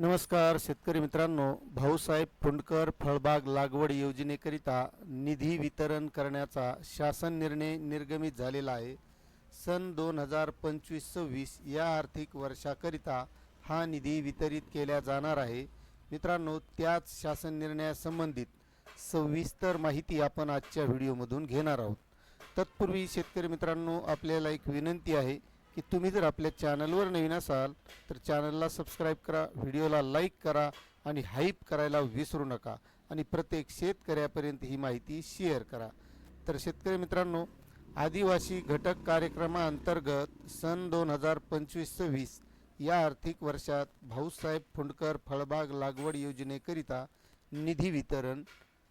नमस्कार शेतकरी मित्रांनो. भाऊसाहेब फुंडकर फळबाग लागवड योजनेकरिता निधी वितरण करण्याचा शासन निर्णय निर्गमित झालेला आहे. सन दोन हजार पंचवीस सव्वीस या आर्थिक वर्षाकरिता हा निधी वितरित केला जाणार आहे. मित्रांनो त्याच शासन निर्णयासंबंधित सविस्तर माहिती आपण आजच्या व्हिडिओमधून घेणार आहोत. तत्पूर्वी शेतकरी मित्रांनो आपल्याला एक विनंती आहे की तुम्ही जर आपल्या चॅनलवर नवीन असाल तर चॅनलला सबस्क्राईब करा व्हिडिओला लाईक करा आणि हाईप करायला विसरू नका. आणि प्रत्येक शेतकऱ्यापर्यंत ही माहिती शेअर करा. तर शेतकरी मित्रांनो आदिवासी घटक कार्यक्रमाअंतर्गत सन दोन हजार पंचवीस सव्वीस या आर्थिक वर्षात भाऊसाहेब फुंडकर फळबाग लागवड योजनेकरिता निधी वितरण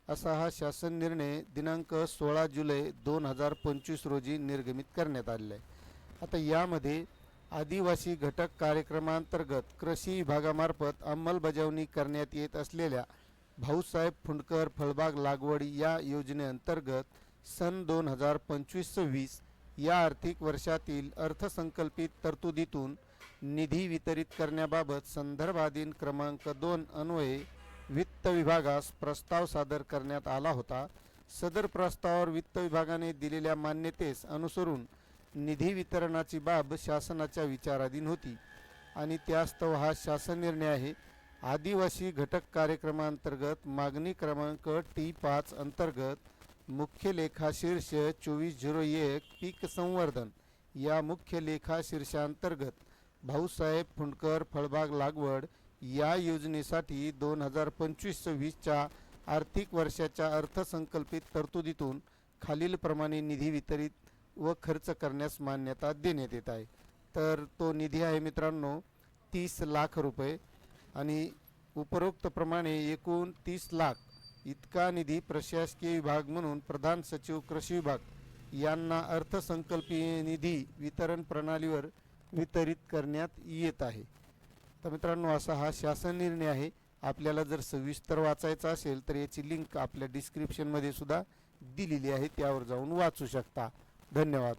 असा हा शासन निर्णय दिनांक सोळा जुलै दोन हजार पंचवीस रोजी निर्गमित करण्यात आलेला आहे. आता यामध्ये आदिवासी घटक कार्यक्रमांतर्गत कृषी विभागामार्फत अंमलबजावणी करण्यात येत असलेल्या भाऊसाहेब फुंडकर फळबाग लागवड या योजनेअंतर्गत सन दोन हजार पंचवीस सव्वीस या आर्थिक वर्षातील अर्थसंकल्पित तरतुदीतून निधी वितरित करण्याबाबत संदर्भाधीन क्रमांक दोन अन्वये वित्त विभागास प्रस्ताव सादर करण्यात आला होता. सदर प्रस्तावावर वित्त विभागाने दिलेल्या मान्यतेस अनुसरून निधी वितरणाची बाब शासनाच्या विचाराधीन होती. आणि त्यास्तव हा शासन निर्णय आहे. आदिवासी घटक कार्यक्रमांतर्गत मागणी क्रमांक टी पाच अंतर्गत मुख्य लेखा शीर्ष चोवीस झिरो एक पीक संवर्धन या मुख्य लेखा शीर्षांतर्गत भाऊसाहेब फुंडकर फळबाग लागवड या योजनेसाठी दोन हजार पंचवीस सव्वीसच्या आर्थिक वर्षाच्या अर्थसंकल्पित तरतुदीतून खालीलप्रमाणे निधी वितरित व खर्च करण्यास मान्यता देण्यात येत आहे. तर तो निधी आहे मित्रांनो तीस लाख रुपये. आणि उपरोक्तप्रमाणे एकूण तीस लाख इतका निधी प्रशासकीय विभाग म्हणून प्रधान सचिव कृषी विभाग यांना अर्थसंकल्पीय निधी वितरण प्रणालीवर वितरित करण्यात येत आहे. तर मित्रांनो असा हा शासन निर्णय आहे. आपल्याला जर सविस्तर वाचायचा असेल तर याची लिंक आपल्या डिस्क्रिप्शनमध्ये सुद्धा दिलेली आहे. त्यावर जाऊन वाचू शकता. धन्यवाद.